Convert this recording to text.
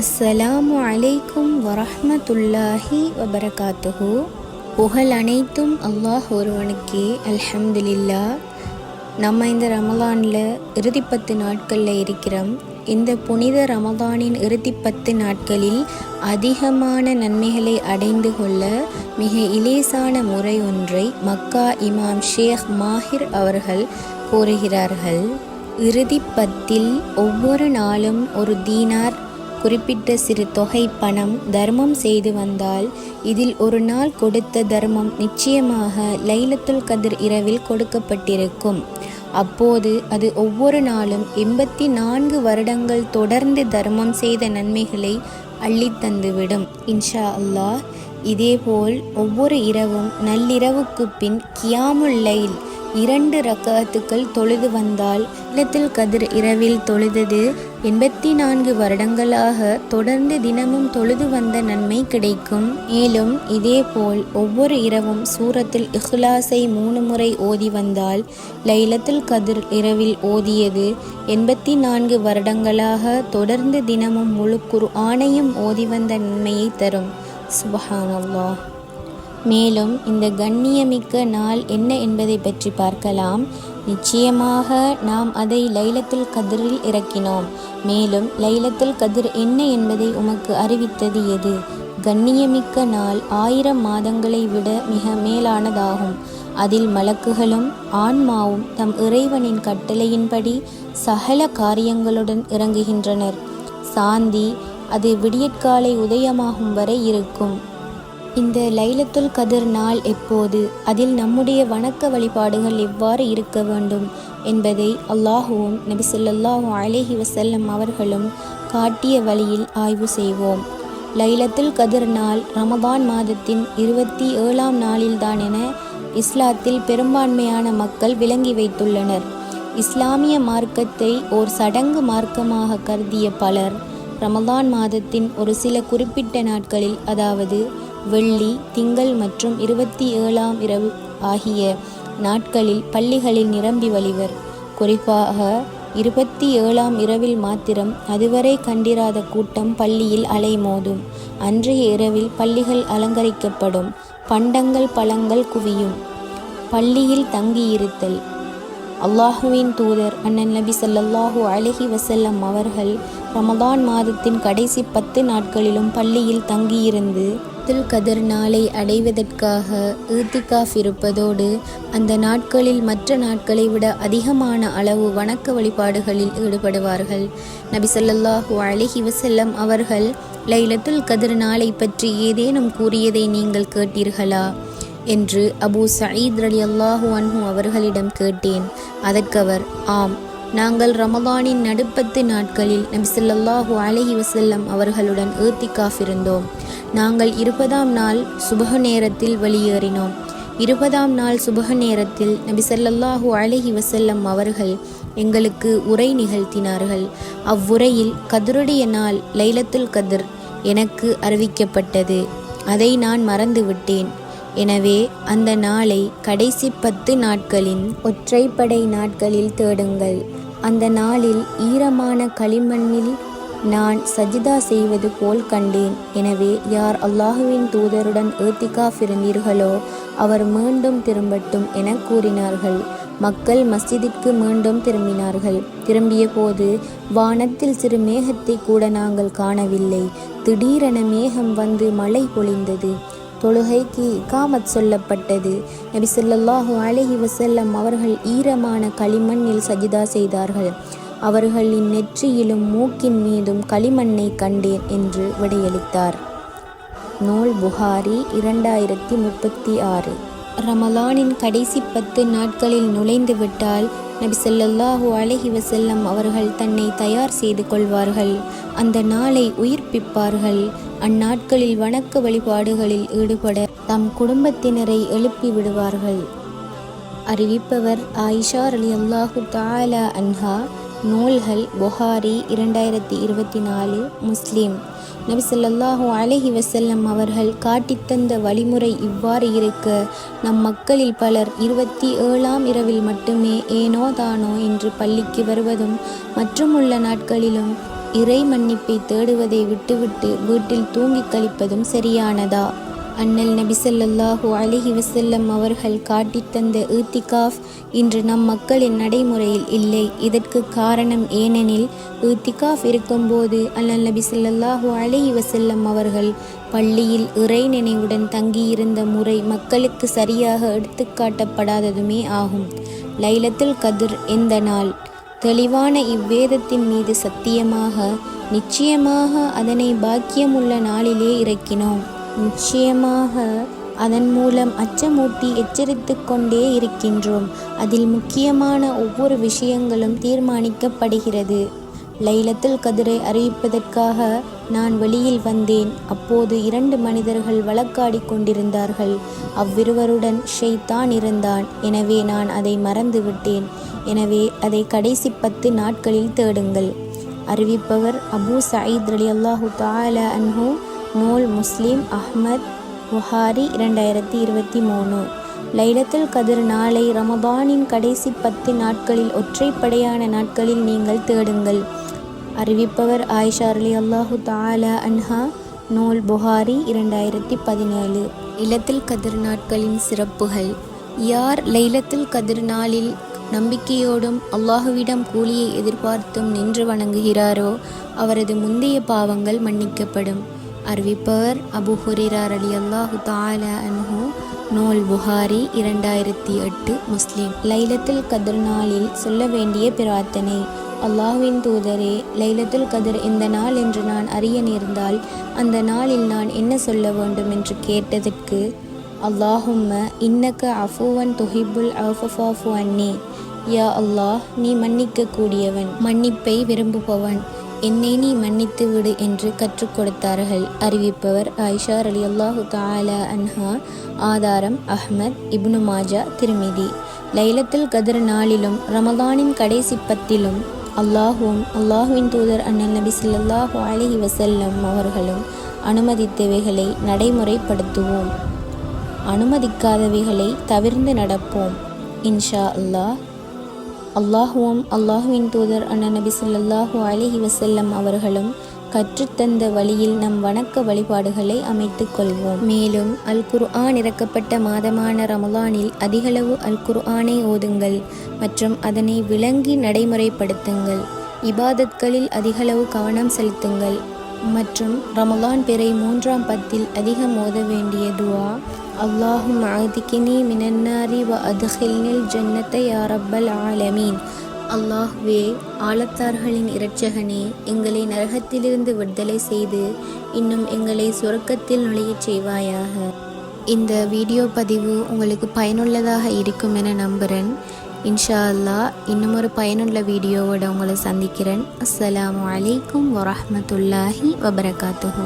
அஸ்ஸலாமு அலைக்கும் வரஹமத்துல்லாஹி வபரகாத்துஹு. புகழ் அனைத்தும் அல்லாஹ் ஒருவனுக்கே அல்ஹம்துலில்லா நம்ம இந்த ரமலானில் இறுதி பத்து நாட்களில் இருக்கிறோம். இந்த புனித ரமதானின் இறுதி பத்து நாட்களில் அதிகமான நன்மைகளை அடைந்து கொள்ள மிக இலேசான முறை ஒன்றை மக்கா இமாம் ஷேக் மாஹிர் அவர்கள் கூறுகிறார்கள். இறுதி பத்தில் ஒவ்வொரு நாளும் ஒரு தீனார் குறிப்பிட்ட சிறு தொகை பணம் தர்மம் செய்து வந்தால் இதில் ஒரு நாள் கொடுத்த தர்மம் நிச்சயமாக லைலத்துல் கதிர் இரவில் கொடுக்கப்பட்டிருக்கும். அப்போது அது ஒவ்வொரு நாளும் எண்பத்தி நான்கு வருடங்கள் தொடர்ந்து தர்மம் செய்த நன்மைகளை அள்ளித்தந்துவிடும் இன்ஷா அல்லாஹ் இதேபோல் ஒவ்வொரு இரவும் நள்ளிரவுக்கு பின் கியாமுல் லைல் இரண்டு ரக்கத்துக்கள் தொழுது வந்தால் இல்லத்தில் கதிர் இரவில் தொழுதது எண்பத்தி நான்கு வருடங்களாக தொடர்ந்து தினமும் தொழுது வந்த நன்மை கிடைக்கும். மேலும் இதேபோல் ஒவ்வொரு இரவும் சூரத்தில் இஹ்லாஸை மூணு முறை ஓதி வந்தால் லைலத்துல் கதிர் இரவில் ஓதியது எண்பத்தி நான்கு வருடங்களாக தொடர்ந்து தினமும் முழு குரு ஆணையும் ஓதி வந்த நன்மையை தரும். சுபஹானல்லா மேலும் இந்த கண்ணியமிக்க நாள் என்ன என்பதை பற்றி பார்க்கலாம். நிச்சயமாக நாம் அதை லைலத்தில் கதிரில் இறக்கினோம். மேலும் லைலத்தில் கதிர் என்ன என்பதை உமக்கு அறிவித்தது எது? கண்ணியமிக்க நாள் ஆயிரம் மாதங்களை விட மிக மேலானதாகும். அதில் மலக்குகளும் ஆன்மாவும் தம் இறைவனின் கட்டளையின்படி சகல காரியங்களுடன் இறங்குகின்றனர். சாந்தி அது விடியற்காலை உதயமாகும் வரை இருக்கும். இந்த லைலத்துல் கதிர் நாள் எப்போது? அதில் நம்முடைய வணக்க வழிபாடுகள் எவ்வாறு இருக்க வேண்டும் என்பதை அல்லாஹுவும் நபி ஸல்லல்லாஹு அலைஹி வஸல்லம் அவர்களும் காட்டிய வழியில் ஆய்வு செய்வோம். லைலத்துல் கதிர் நாள் ரமபான் மாதத்தின் இருபத்தி ஏழாம் நாளில்தான் என இஸ்லாத்தில் பெரும்பான்மையான மக்கள் விளங்கி வைத்துள்ளனர். இஸ்லாமிய மார்க்கத்தை ஓர் சடங்கு மார்க்கமாக கருதிய பலர் ரமதான் மாதத்தின் ஒரு சில குறிப்பிட்ட நாட்களில் அதாவது வெள்ளி திங்கள் மற்றும் இருபத்தி ஏழாம் இரவு ஆகிய நாட்களில் பள்ளிகளில் நிரம்பி வழிவர். குறிப்பாக இருபத்தி ஏழாம் இரவில் மாத்திரம் அதுவரை கண்டிராத கூட்டம் பள்ளியில் அலைமோதும். அன்றைய இரவில் பள்ளிகள் அலங்கரிக்கப்படும். பண்டங்கள் பழங்கள் குவியும். பள்ளியில் தங்கியிருத்தல். அல்லாஹுவின் தூதர் அண்ணன் நபி ஸல்லல்லாஹு அலைஹி வசல்லம் அவர்கள் ரமதான் மாதத்தின் கடைசி பத்து நாட்களிலும் பள்ளியில் தங்கியிருந்து லைலத்துல் கதிர் நாளை அடைவதற்காக ஈத்திகாஃப் இருப்பதோடு அந்த நாட்களில் மற்ற நாட்களை விட அதிகமான அளவு வணக்க வழிபாடுகளில் ஈடுபடுவார்கள். நபி ஸல்லல்லாஹு அலைஹி அவர்கள் லைலத்துல் கதிர் நாளை பற்றி ஏதேனும் கூறியதை நீங்கள் கேட்டீர்களா? என்று அபு சயீத் அலி அல்லாஹு அன்ஹு அவர்களிடம் கேட்டேன். அதற்கவர் ஆம் நாங்கள் ரமதானின் நடுப்பத்து நாட்களில் நபிசல்லாஹு அலஹி வசல்லம் அவர்களுடன் ஏத்திகாஃப் இருந்தோம். நாங்கள் இருபதாம் நாள் சுபக நேரத்தில் வெளியேறினோம். இருபதாம் நாள் சுபக நேரத்தில் நபி ஸல்லல்லாஹு அலைஹி வஸல்லம் அவர்கள் எங்களுக்கு உரை நிகழ்த்தினார்கள். அவ்வுரையில் கதிருடைய நாள் லைலத்துல் கதிர் எனக்கு அறிவிக்கப்பட்டது. அதை நான் மறந்துவிட்டேன். எனவே அந்த நாளை கடைசி பத்து நாட்களின் ஒற்றைப்படை நாட்களில் தேடுங்கள். அந்த நாளில் ஈரமான களிமண்ணில் நான் சஜிதா செய்வது போல் கண்டேன். எனவே யார் அல்லாஹுவின் தூதருடன் ஏத்திகாஃப் இருந்தீர்களோ அவர் மீண்டும் திரும்பட்டும் என கூறினார்கள். மக்கள் மஸ்ஜிதிற்கு மீண்டும் திரும்பினார்கள். திரும்பிய போது வானத்தில் சிறு மேகத்தை கூட நாங்கள் காணவில்லை. திடீரென மேகம் வந்து மழை பொழிந்தது. தொழுகைக்கு காமத் சொல்லப்பட்டது. நபி சொல்லாஹு அலைஹி வசல்லம் அவர்கள் ஈரமான களிமண்ணில் சஜிதா செய்தார்கள். அவர்களின் நெற்றியிலும் மூக்கின் மீதும் களிமண்ணை கண்டேன் என்று விடையளித்தார். நூல் புகாரி இரண்டாயிரத்தி முப்பத்தி ஆறு. ரமலானின் கடைசி பத்து நாட்களில் நுழைந்து விட்டால் நபி ஸல்லல்லாஹு அலைஹி வசல்லம் அவர்கள் தன்னை தயார் செய்து கொள்வார்கள். அந்த நாளை உயிர்ப்பிப்பார்கள். அந்நாட்களில் வணக்க வழிபாடுகளில் ஈடுபட தம் குடும்பத்தினரை எழுப்பி விடுவார்கள். அறிவிப்பவர் ஆயிஷா அலி அல்லாஹு தாலா அன்ஹா. நூல்கள் புகாரி இரண்டாயிரத்தி இருபத்தி நாலு முஸ்லீம். நபி ஸல்லல்லாஹு அலைஹி வசல்லம் அவர்கள் காட்டித்தந்த வழிமுறை இவ்வாறு இருக்க. நம் மக்களில் பலர் இருபத்தி ஏழாம் இரவில் மட்டுமே ஏனோ தானோ என்று பள்ளிக்கு வருவதும் மற்றும் உள்ள நாட்களிலும் இறை மன்னிப்பை தேடுவதை விட்டுவிட்டு வீட்டில் தூங்கிக் கழிப்பதும் சரியானதா? அண்ணல் நபிசல்லாஹு அலிஹி வசல்லம் அவர்கள் காட்டித் தந்த ஈத்திகாஃப் இன்று நம் மக்களின் நடைமுறையில் இல்லை. இதற்கு காரணம் ஏனெனில் ஈத்திகாஃப் இருக்கும்போது அண்ணல் நபிசல்லாஹு அலிஹி வசல்லம் அவர்கள் பள்ளியில் இறை நினைவுடன் தங்கியிருந்த முறை மக்களுக்கு சரியாக எடுத்துக்காட்டப்படாததுமே ஆகும். லைலத்துல் கதிர் எந்த நாள்? தெளிவான இவ்வேதத்தின் மீது சத்தியமாக நிச்சயமாக அதனை பாக்கியமுள்ள நாளிலே இறக்கினோம். நிச்சயமாக அதன் மூலம் அச்சமூட்டி எச்சரித்து கொண்டே இருக்கின்றோம். அதில் முக்கியமான ஒவ்வொரு விஷயங்களும் தீர்மானிக்கப்படுகிறது. லைலத்தில் கதிரை அறிவிப்பதற்காக நான் வெளியில் வந்தேன். அப்போது இரண்டு மனிதர்கள் வழக்காடி கொண்டிருந்தார்கள். அவ்விருவருடன் ஷெய்தான் இருந்தான். எனவே நான் அதை மறந்துவிட்டேன். எனவே அதை கடைசி பத்து நாட்களில் தேடுங்கள். அறிவிப்பவர் அபு சயீத் ரலி அல்லாஹு தாலா அன்ஹு நூல் முஸ்லீம் அஹ்மத் புஹாரி இரண்டாயிரத்தி இருபத்தி மூணு. லைலத்துல் கதிர் நாளை ரமபானின் கடைசி பத்து நாட்களில் ஒற்றைப்படையான நாட்களில் நீங்கள் தேடுங்கள். அறிவிப்பவர் ஆயிஷா அலி அல்லாஹு தாலா அன்ஹா நூல் புகாரி இரண்டாயிரத்தி பதினேழு. இலத்தில் கதிர் நாட்களின் சிறப்புகள். யார் லைலத்தில் கதிர் நாளில் நம்பிக்கையோடும் அல்லாஹுவிடம் கூலியை எதிர்பார்த்தும் நின்று வணங்குகிறாரோ அவரது முந்தைய பாவங்கள் மன்னிக்கப்படும். அறிவிப்பவர் அபு ஹுரிரார் அலி அல்லாஹு தால அன்ஹு நூல் புகாரி இரண்டாயிரத்தி எட்டு முஸ்லிம். லைலத்துல் கதிர் நாளில் சொல்ல வேண்டிய பிரார்த்தனை அல்லாஹ்வின் தூதரே லைலத்துல் கதிர் இந்த நாள் என்று நான் அறிய நேர்ந்தால் அந்த நாளில் நான் என்ன சொல்ல வேண்டும் என்று கேட்டதற்கு அல்லாஹும்ம இன்னக்க அஃபுவன் தொஹிபுல் அஃபஃபாஃபு அன்னி. யா அல்லாஹ் நீ மன்னிக்க கூடியவன் மன்னிப்பை விரும்புபவன். என்னை நீ மன்னித்து விடு என்று கற்றுக் கொடுத்தார்கள். அறிவிப்பவர் ஆயிஷா அலி அல்லாஹு தாலா அன்ஹா ஆதாரம் அஹ்மத் இப்னு மாஜா திருமிதி. லைலத்தில் கதிர் நாளிலும் ரமதானின் கடைசி பத்திலும் அல்லாஹுவும் அல்லாஹுவின் தூதர் அண்ணன் நபி சொல்லாஹு அலைஹி வசல்லம் அவர்களும் அனுமதித்தவைகளை நடைமுறைப்படுத்துவோம். அனுமதிக்காதவைகளை தவிர்ந்து நடப்போம். இன்ஷா அல்லாஹ். அல்லாஹுவும் அல்லாஹுவின் தூதர் அண்ணன் நபி சொல்லாஹு அலைஹி வசல்லம் அவர்களும் கற்றுத்தந்த வழியில் நம் வணக்க வழிபாடுகளை அமைத்துக் கொள்வோம். மேலும் அல் குர்ஆன் இறக்கப்பட்ட மாதமான ரமலானில் அதிகளவு அல் குர்ஆனை ஓதுங்கள் மற்றும் அதனை விளங்கி நடைமுறைப்படுத்துங்கள். இபாதத்களில் அதிகளவு கவனம் செலுத்துங்கள். மற்றும் ரமலான் பிறை மூன்றாம் பத்தில் அதிகம் ஓத வேண்டிய துவா அல்லாஹும் ஆதிக்கினி மினன்னாரி வ அதுஹில்னில் ஜன்னத்தை யாரப்பல் ஆலமீன். அல்லாஹ்வே ஆழத்தார்களின் இரட்சகனே எங்களை நரகத்திலிருந்து விடுதலை செய்து இன்னும் எங்களை சுரக்கத்தில் நுழையச் செய்வாயாக. இந்த வீடியோ பதிவு உங்களுக்கு பயனுள்ளதாக இருக்கும் என நம்புகிறேன் இன்ஷா அல்லா இன்னும் ஒரு பயனுள்ள வீடியோவோட உங்களை சந்திக்கிறேன். அஸ்லாம் வலைக்கம் வரமத்துல்லாஹி வபரகாத்துஹூ